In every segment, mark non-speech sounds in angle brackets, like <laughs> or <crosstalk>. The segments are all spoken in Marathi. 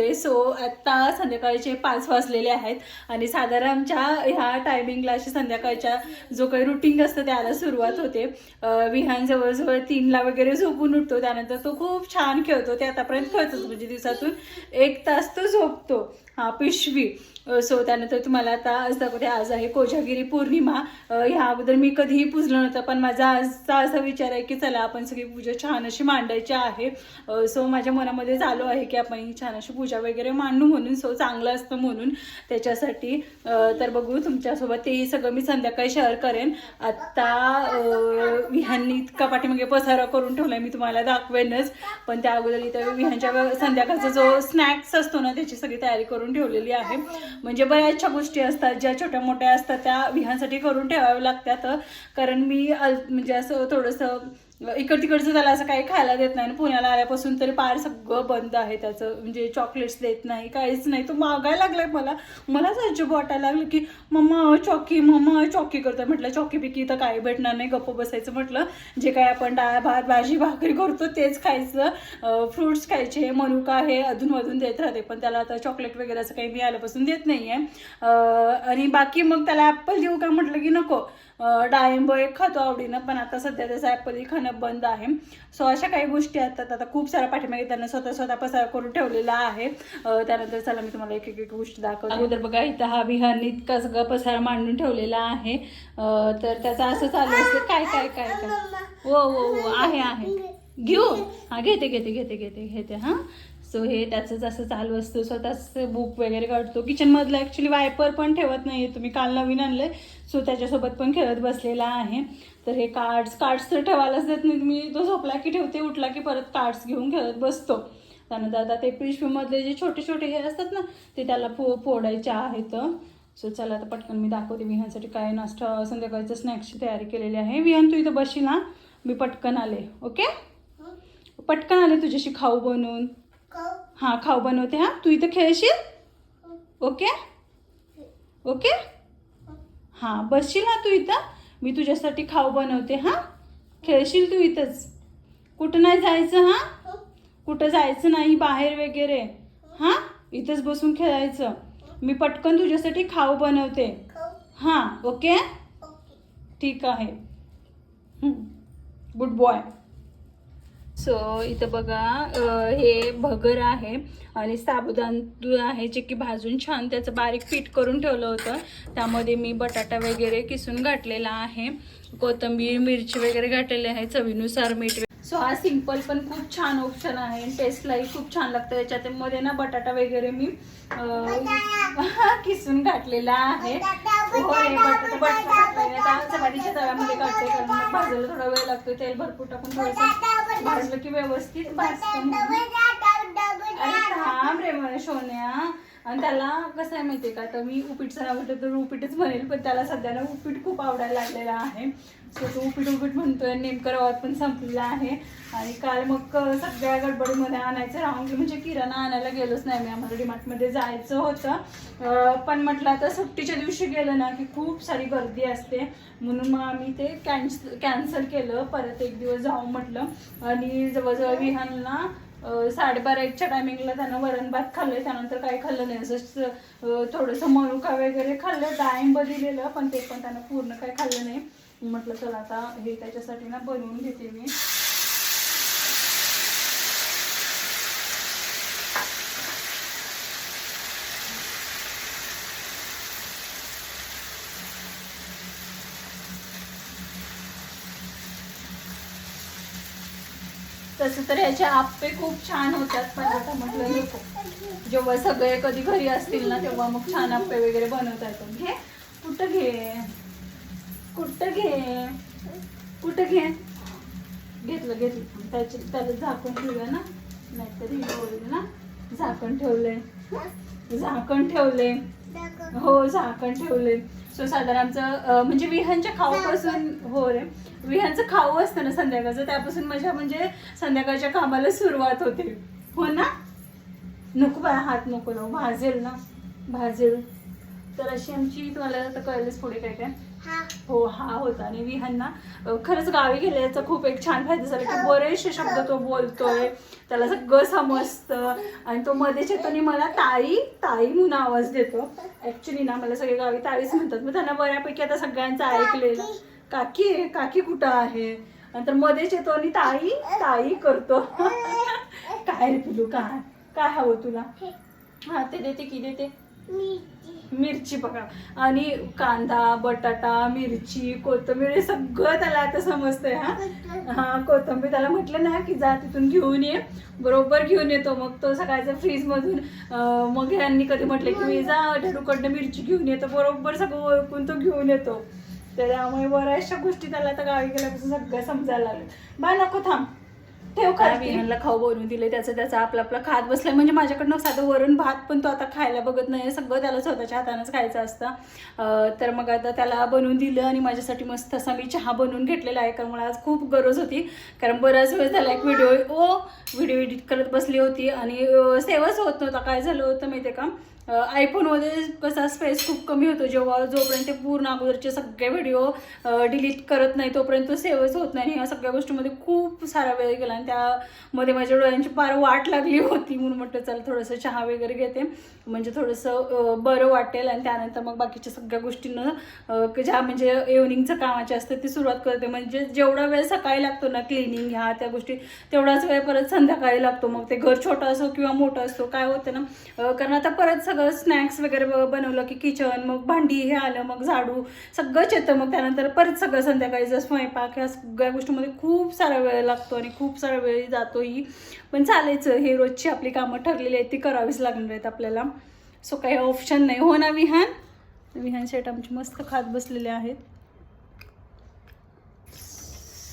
मध्ये सो आत्ता संध्याकाळचे पाच वाजलेले आहेत. आणि साधारण आमच्या ह्या टायमिंगला अशी संध्याकाळच्या जो काही रुटीन असतं त्याला सुरुवात होते. विहान जवळजवळ तीनला वगैरे झोपून उठतो. त्यानंतर तो खूप छान खेळतो. ते आतापर्यंत खेळतोच. म्हणजे दिवसातून एक तास तो झोपतो. हा पिशवी. सो त्यानंतर तुम्हाला आता आज दाखवते आज आहे कोजागिरी पौर्णिमा. ह्या अगोदर मी कधीही पुजलं नव्हतं पण माझा आजचा असा विचार आहे की चला आपण सगळी पूजा छान अशी मांडायची आहे. सो माझ्या मनामध्ये चालू आहे की आपण ही छान अशी पूजा वगैरे मांडू म्हणून सो चांगलं असतं म्हणून त्याच्यासाठी. तर बघू तुमच्यासोबत तेही सगळं मी संध्याकाळी शेअर करेन. आत्ता विहांनी इतका पाठीमागे पसारा करून ठेवला मी तुम्हाला दाखवेनच. पण त्या अगोदर इथं विहांच्या संध्याकाळचा जो स्नॅक्स असतो ना त्याची सगळी तयारी करून ठेवलेली आहे. म्हणजे बऱ्याचशा गोष्टी असतात ज्या छोट्या मोठ्या असतात त्या विहांसाठी करून ठेवाव्या लागतात. कारण मी अल- म्हणजे असं थोडंसं इकड तिकडचं त्याला असं काही खायला देत नाही आणि पुण्याला आल्यापासून तरी पार सगळं बंद आहे त्याचं. म्हणजे चॉकलेट्स देत नाही काहीच नाही. तो मागायला लागलाय मला. मलाच अजब वाटायला लागलं की मम्मा चॉकी मम्मा चॉकी करतोय. म्हटलं चॉकी पिकी तर काही भेटणार नाही गप्प बसायचं. म्हटलं जे काय आपण डाळ भात भाजी भाकरी करतो तेच खायचं. फ्रुट्स खायचे मनुका हे अधूनमधून देत राहते पण त्याला आता चॉकलेट वगैरे असं काही मी आल्यापासून देत नाही आहे आणि बाकी मग त्याला ॲपल देऊ का? म्हटलं की नको. डाळिंब एक खातो आवडीनं पण आता सध्या त्याचं ॲपलही खाणं बंद आहे. सो अशा काही गोष्टी असतात. आता खूप साऱ्या पाठीमागे त्यांना स्वतः स्वतः पसार करून ठेवलेला आहे. त्यानंतर चला मी तुम्हाला एक एक एक गोष्ट दाखवतो. अगोदर बघा इथं हा विहारने इतका सगळा पसार मांडून ठेवलेला आहे. तर त्याचं असं चालू असतं. काय काय काय काय? हो हो हो. आहे आहे. घेऊ. हा घेते घेते घेते घेते घेते हां. सो हे त्याचंच असं चालू असतं. स्वतःच बुक वगैरे काढतो. किचनमधलं ॲक्च्युली वायपर पण ठेवत नाही आहे तुम्ही. काल नवीन आणलं सो त्याच्यासोबत पण खेळत बसलेला आहे. तर हे कार्ड्स कार्ड्स तर ठेवायलाच देत नाही मी तो झोपला की ठेवते उठला की परत कार्ड्स घेऊन खेळत बसतो. त्यानंतर आता ते पिशवीमधले जे छोटे छोटे हे असतात ना ते त्याला फो फोडायचे आहेत. सो चला आता पटकन मी दाखवते विहानसाठी काय नाश्ता संध्याकाळचं स्नॅक्सची तयारी केलेली आहे. विहान तू इथं बसशील ना मी पटकन आले. ओके पटकन आले तुझ्याशी खाऊ बनवून. हां खाऊ बनवते हां? तू इथं खेळशील? ओके? ओके? हां बसशील ना तू इथं? मी तुझ्यासाठी खाऊ बनवते हां? खेळशील तू इथंच? कुठं नाही जायचं हां? कुठं जायचं नाही बाहेर वगैरे? हां. इथंच बसून खेळायचं. मी पटकन तुझ्यासाठी खाऊ बनवते. हां ओके? ठीक आहे. गुड बॉय सो इथं बघा हे भगर आहे आणि साबुदाणा आहे जे की भाजून छान त्याचं बारीक पीठ करून ठेवलं होतं. त्यामध्ये मी बटाटा वगैरे किसून घातलेला आहे. कोथिंबीर मिरची वगैरे घातलेली आहे चवीनुसार मीठ सो हा सिंपल पण खूप छान ऑप्शन आहे टेस्टलाही खूप छान लागतं. याच्यामध्ये ना बटाटा वगैरे मी <laughs> किसून घातलेला आहे. हो, बटाटा बटाटा चपातीच्या तव्यामध्ये काढते कारण भाजायला थोडा वेळ लागतो. तेल भरपूर टाकून थोडंसं भाजलं की व्यवस्थित भाजतं. थांब रे मला सोन्या. आणि त्याला कसं आहे माहितीये का? तर मी उपीटचं नाव घेतलं तर उपीटच म्हणेल पण त्याला सध्या ना उपीट खूप आवडायला लागलेला आहे. सो तो उपीट उपीट म्हणतोय नेमकं रवात पण संपलेला आहे. आणि काल मग सगळ्या गडबडीमध्ये आणायचं राहून. म्हणजे किराणा आणायला गेलोच नाही मी. आम्हाला डिमार्टमध्ये जायचं होतं. पण म्हटलं आता सुट्टीच्या दिवशी गेलं ना की खूप सारी गर्दी असते. म्हणून मग आम्ही ते कॅन्स कॅन्सल केलं. परत एक दिवस जाऊ म्हटलं. आणि जवळजवळ विहानला अं, साडेबारा एकच्या टायमिंगला त्यानं वरण भात खाल्लंय त्यानंतर काही खाल्लं नाही. असं थोडंसं मनुका वगैरे खाल्लं डाळिंब दिलेलं पण ते पण त्यानं पूर्ण काही खाल्लं नाही. म्हटलं चला आता हे त्याच्यासाठी ना बनवून घेते मी. तसं तर ह्याचे आप्पे खूप छान होतात. पण आता म्हटलं नको. जेव्हा सगळे कधी घरी असतील ना तेव्हा मग छान आप्पे वगैरे बनवता येतात घे कुठं घे? कुठं घे? कुठं घे? घेतलं घेतलं. त्याचे त्याला झाकण ठेवलं ना. नाहीतर हे ना झाकण ठेवलंय. झाकण ठेवले हो झाकण ठेवले सो साधारण आमचं म्हणजे विहांच्या खाऊपासून हो रे. विहांचं खाऊ असतं ना संध्याकाळचं त्यापासून माझ्या म्हणजे संध्याकाळच्या कामाला सुरुवात होते. हो ना? नको बाय हात नको लावू. भाजेल ना? भाजेल. तर अशी आमची तुम्हाला आता कळलंच पुढे काय काय. हा हो होता. आणि विहांना खरंच गावी गेल्याचा खूप एक छान फायदा झाला की बरेचसे शब्द तो बोलतोय. त्याला सगळं समजतं. आणि तो मध्येच येतो आणि मला ताई ताई म्हणून आवाज देतो. ऍक्च्युली ना मला सगळे गावी ताईच म्हणतात. मग त्यांना बऱ्यापैकी आता सगळ्यांचं ऐकलेलं. काकी आहे काकी कुठं आहे? नंतर मध्येच येतो आणि ताई ताई करतो. <laughs> काय रे पिलू काय? काय हवं तुला? हा. ते देते की देते? मिरची बघा आणि कांदा बटाटा मिरची कोथिंबीर हे सगळं त्याला आता समजतंय हा? हा कोथिंबीर. त्याला म्हटलं ना की जा तिथून घेऊन ये. बरोबर घेऊन येतो. मग तो सकाळच्या फ्रीज मधून मग यांनी कधी म्हटलं की मी जा ढरूकडनं मिरची घेऊन येतो बरोबर सगळं ओळखून तो घेऊन येतो. त्यामुळे बऱ्याचशा गोष्टी त्याला आता गावी गेल्यापासून सगळं समजायला लागलं. बा नको थांब. ठेव का विहानला खाऊ बनवून दिले त्याचं त्याचं आपलं आपलं खात बसलं म्हणजे माझ्याकडनं साधं वरण भात पण तो आता खायला बघत नाही. सगळं त्याला स्वतःच्या हातानंच खायचं असतं. तर मग आता त्याला बनवून दिलं आणि माझ्यासाठी मस्त असा मी चहा बनवून घेतलेला आहे. कारण मला आज खूप गरज होती. कारण बराच वेळ झाला एक व्हिडिओ ओ व्हिडिओ एडिट करत बसली होती. आणि सेवच होत नव्हता. काय झालं होतं माहिती का? आयफोनमध्ये कसा स्पेस खूप कमी होतो. जेव्हा जोपर्यंत ते पूर्ण अगोदरचे सगळे व्हिडिओ डिलीट करत नाही तोपर्यंत सेवच होत नाही. ह्या या सगळ्या गोष्टीमध्ये खूप सारा वेळ गेला. आणि त्यामध्ये माझ्या डोळ्यांची फार वाट लागली होती. म्हणून म्हटलं चल थोडंसं चहा वगैरे घेते. म्हणजे थोडंसं बरं वाटेल. आणि त्यानंतर मग बाकीच्या सगळ्या गोष्टींना ज्या म्हणजे इव्हनिंगचं कामाचे असतं ती सुरुवात करते. म्हणजे जेवढा वेळ सकाळी लागतो ना क्लिनिंग ह्या त्या गोष्टी तेवढाच वेळ परत संध्याकाळी लागतो. मग ते घर छोटं असो किंवा मोठं असतो काय होतं ना कारण आता परत सगळं स्नॅक्स वगैरे बनवलं की किचन मग भांडी हे आलं मग झाडू सगळंच येतं मग त्यानंतर परत सगळं संध्याकाळी जर स्वयंपाक ह्या सगळ्या गोष्टीमध्ये खूप सारा वेळ लागतो आणि खूप सारा वेळ जातोही. पण चालायचं हे रोजची आपली कामं ठरलेली आहेत ती करावीच लागणार आहेत आपल्याला. सो काही ऑप्शन नाही. हो ना विहान? विहान शेट आमची मस्त खात बसलेले आहेत.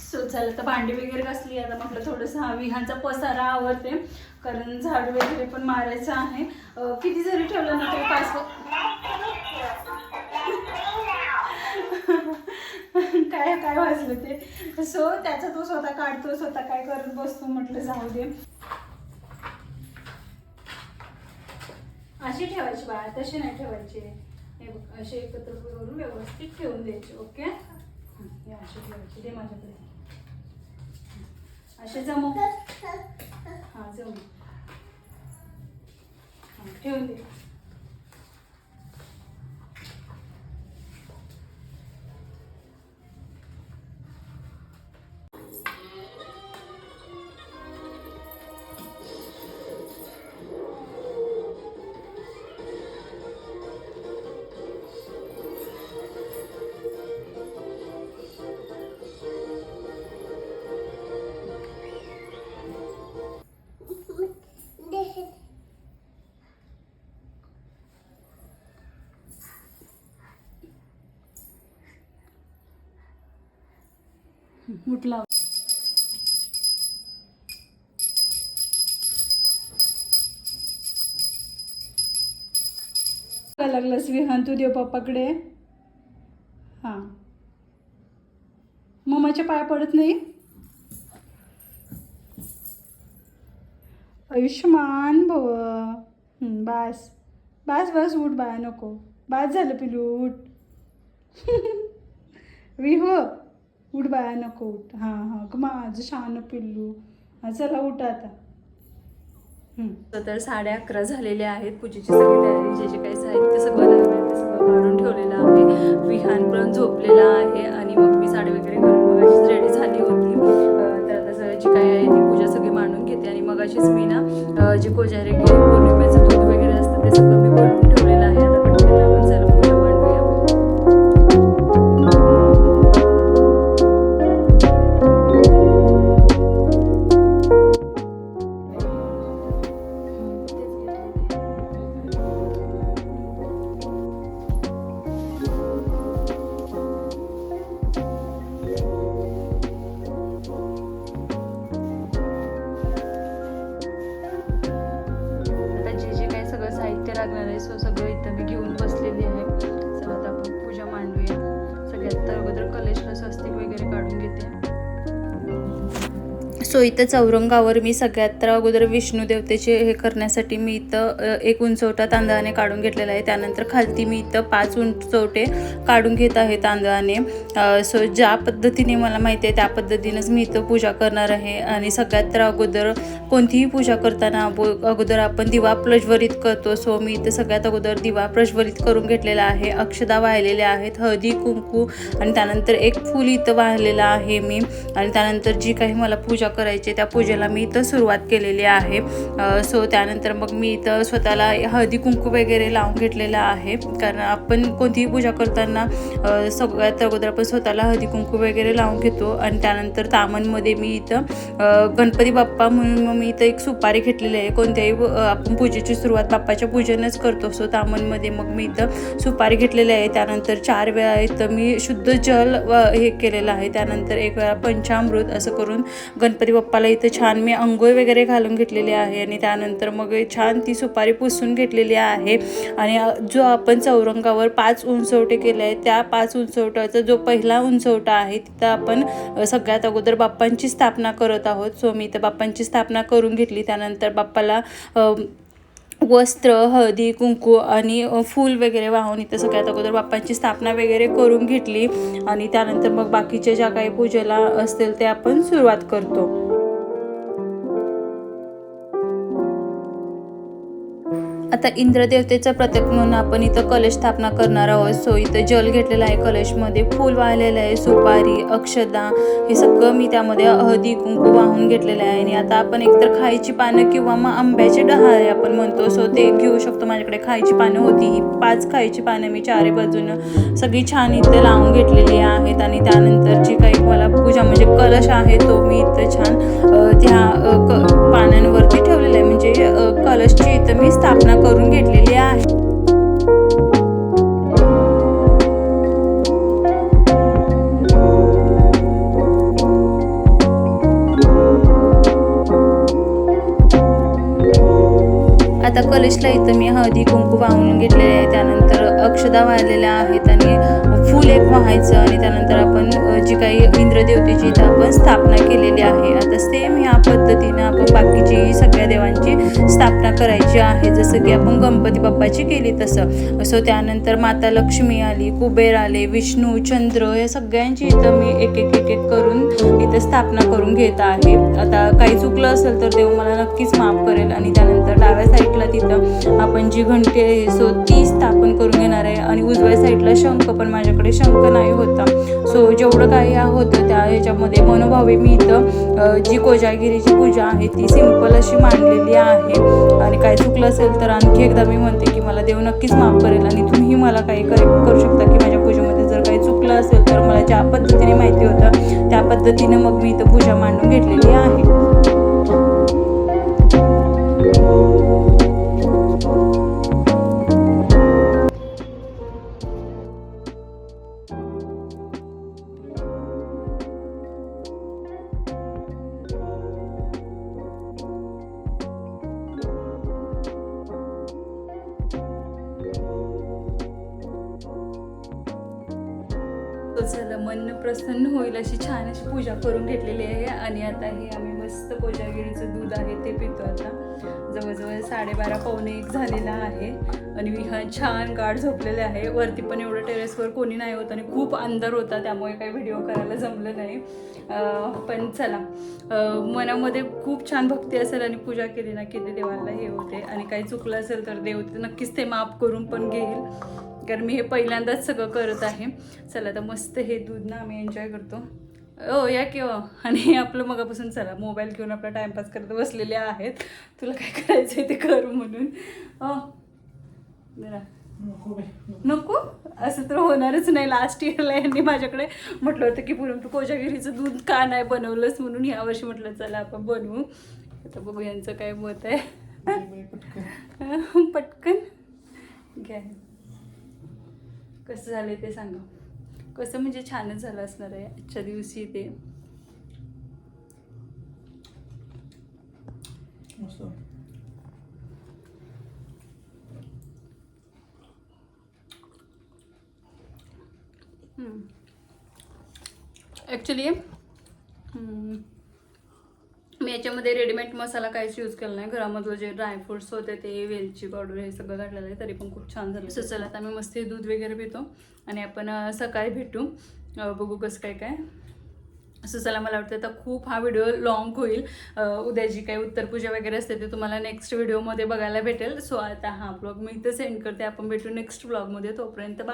सो झालं तर भांडी वगैरे घासली आता म्हटलं थोडंसं हा विहांचा पसारा आवडते कारण झाड वगैरे पण मारायचं आहे. किती जरी ठेवलं ना तरी पाच <laughs> काय काय वाजलं ते? सो त्याचा तो स्वतः काढतो स्वतः काय करत बसतो म्हटलं जाऊ दे. अशी ठेवायची बाळा तशी नाही ठेवायची. हे बघ असे एकत्र करून व्यवस्थित ठेवून द्यायचे ओके? हे अशी ठेवायची ते माझ्याकडे. असे जमव. हां जमव. हां ठेवून दे. उठला लाव लागलास विहान तू देव पप्पाकडे. हां. मम्माच्या पाया पडत नाही? आयुष्यमान भव. बास. बास बास उठ बाया नको. बास झालं पिलू उठ <laughs> विहो. उठ बाया नको उठ. हां हां. ग माझं शान पिल्लू. चला उठ आता. तर साडे अकरा झालेले आहेत. पूजेची सगळी तयारी जे जे काही सो इथं चौरंगावर मी सगळ्यात तर अगोदर विष्णू देवतेचे हे करण्यासाठी मी इथं एक उंचवटा तांदळाने काढून घेतलेला आहे. त्यानंतर खालती मी इथं पाच उंचवटे काढून घेत आहे तांदळाने. सो ज्या पद्धतीने मला माहिती आहे त्या पद्धतीनेच मी इथं पूजा करणार आहे. आणि सगळ्यात तर अगोदर कोणतीही पूजा करताना अगोदर आपण दिवा प्रज्वलित करतो. सो मी इथं सगळ्यात अगोदर दिवा प्रज्वलित करून घेतलेला आहे. अक्षदा वाहिलेल्या आहेत हळदी कुंकू आणि त्यानंतर एक फूल इथं वाहिलेलं आहे मी. आणि त्यानंतर जी काही मला पूजा कर करायचे त्या पूजेला मी इथं सुरुवात केलेली आहे. सो त्यानंतर मग मी इथं स्वतःला हळदी कुंकू वगैरे लावून घेतलेलं आहे. कारण आपण कोणतीही पूजा करताना सगळ्यात अगोदर आपण स्वतःला हळदी कुंकू वगैरे लावून घेतो. आणि त्यानंतर तामणमध्ये मी इथं गणपती बाप्पा म्हणून मग मी इथं एक सुपारी घेतलेली आहे. कोणत्याही आपण पूजेची सुरुवात बाप्पाच्या पूजेनंच करतो. सो तामणमध्ये मग मी इथं सुपारी घेतलेली आहे. त्यानंतर चार वेळा इथं मी शुद्ध जल व हे केलेलं आहे. त्यानंतर एक वेळा पंचामृत असं करून गणपती बाप्पाला इथं छान मी अंघोळ वगैरे घालून घेतलेली आहे आणि त्यानंतर मग छान ती सुपारी पुसून घेतलेली आहे. आणि जो आपण चौरंगावर पाच उंचवटे केले आहेत त्या पाच उंचवट्याचा जो पहिला उंचवटा आहे तिथं आपण सगळ्यात अगोदर बाप्पांची स्थापना करत आहोत. सो मी इथं बाप्पांची स्थापना करून घेतली. त्यानंतर बाप्पाला वस्त्र हळदी कुंकू आणि फूल वगैरे वाहून इथं सगळ्यात अगोदर बाप्पांची स्थापना वगैरे करून घेतली. आणि त्यानंतर मग बाकीच्या ज्या काही पूजेला असतील ते आपण सुरुवात करतो. आता इंद्रदेवतेचं प्रतीक म्हणून आपण इथं कलश स्थापना करणार आहोत. सो इथं जल घेतलेलं आहे कलशमध्ये फूल वाहिलेलं आहे सुपारी अक्षदा हे सगळं मी त्यामध्ये हळदी कुंकू वाहून घेतलेलं आहे. आणि आता आपण एकतर खायची पानं किंवा मग आंब्याचे डहाळे आपण म्हणतो. सो ते घेऊ शकतो. माझ्याकडे खायची पानं होती. ही पाच खायची पानं मी चारी बाजूनं सगळी छान इथं लावून घेतलेली आहेत. आणि त्यानंतर जी काही मला पूजा म्हणजे कलश आहे तो मी इथं छान त्या म्हणजे कलशची इथं मी स्थापना करून घेतलेली आहे. आता कलशला इथं मी हळदी कुंकू वाहून घेतलेले आहे. त्यानंतर अक्षदा वाहिलेल्या आहे फूल एक वाहायचं आणि त्यानंतर आपण जी काही इंद्रदेवतेची इथं आपण स्थापना केलेली आहे. आता सेम ह्या पद्धतीनं आपण बाकीची सगळ्या देवांची स्थापना करायची आहे. जसं की आपण गणपती बाप्पाची केली तसं. सो त्यानंतर माता लक्ष्मी आली कुबेर आले विष्णू चंद्र या सगळ्यांची इथं मी एक एक एक एक करून इथं स्थापना करून घेत आहे. आता काही चुकलं असेल तर देव मला नक्कीच माफ करेल. आणि त्यानंतर डाव्या साईडला तिथं आपण जी घंटी आहे सो ती स्थापन करून घेणार आहे. आणि उजव्या साईडला शंख पण माझ्याकडे शंक नाही होता. सो जेवढं काही होतं त्या ह्याच्यामध्ये मनोभावे मी इथं जी कोजागिरीची पूजा आहे ती सिंपल अशी मांडलेली आहे. आणि काय चुकलं असेल तर आणखी एकदा मी म्हणते की मला देव नक्कीच माफ करेल आणि तुम्ही मला काही करेक्ट करू शकता की माझ्या पूजेमध्ये जर काही चुकलं असेल तर मला ज्या पद्धतीने माहिती होतं त्या पद्धतीने मग मी इथं पूजा मांडून घेतलेली आहे. मन प्रसन्न होईल अशी छान अशी पूजा करून घेतलेली आहे. आणि आता हे आम्ही मस्त कोजागिरीचं दूध आहे ते पितो आता. जवळजवळ साडेबारा पावणे एक झालेला आहे. आणि विहान छान गाढ झोपलेले आहे. वरती पण एवढं टेरेसवर कोणी नाही होतं आणि खूप अंधार होता त्यामुळे काही व्हिडिओ करायला जमलं नाही. पण चला. मनामध्ये खूप छान भक्ती असेल आणि पूजा केली ना की ते देवाला हे होते. आणि काही चुकलं असेल तर देव ते नक्कीच ते माफ करून पण घेईल. कारण मी हे पहिल्यांदाच सगळं करत आहे. चला तर मस्त हे दूध ना आम्ही एन्जॉय करतो. ओ या किंवा आणि आपलं मगापासून चला मोबाईल घेऊन आपला टाइमपास करत बसलेले आहेत. तुला काय करायचं आहे ते कर म्हणून. ओ जरा. नको असं तर होणारच नाही. लास्ट इयरला यांनी माझ्याकडे म्हटलं होतं की पुरण तू कोजागिरीचं दूध का नाही बनवलंस म्हणून यावर्षी म्हटलं चला आपण बनवू. आता बघू यांचं काय मत आहे. <laughs> पटकन. घ्या. कसं झालं ते सांगा. कसं म्हणजे छानच झालं असणार आहे आजच्या दिवशी ते. ॲक्च्युली मी याच्यामध्ये रेडीमेड मसाला काहीच यूज केला नाही. घरामधलं जे ड्रायफ्रुट्स होते ते वेलची पावडर हे सगळं घातलेलं आहे तरी पण खूप छान झालं. सो चला आता मी मस्त दूध वगैरे पितो आणि आपण सकाळी भेटू. बघू कसं काय काय. असं चला मला वाटतं आता खूप हा व्हिडिओ लॉंग होईल. उद्या जी काही उत्तरपूजा वगैरे असते ते तुम्हाला नेक्स्ट व्हिडिओमध्ये बघायला भेटेल. सो आता हा ब्लॉग मी इथं सेंड करते. आपण भेटू नेक्स्ट ब्लॉगमध्ये तोपर्यंत बा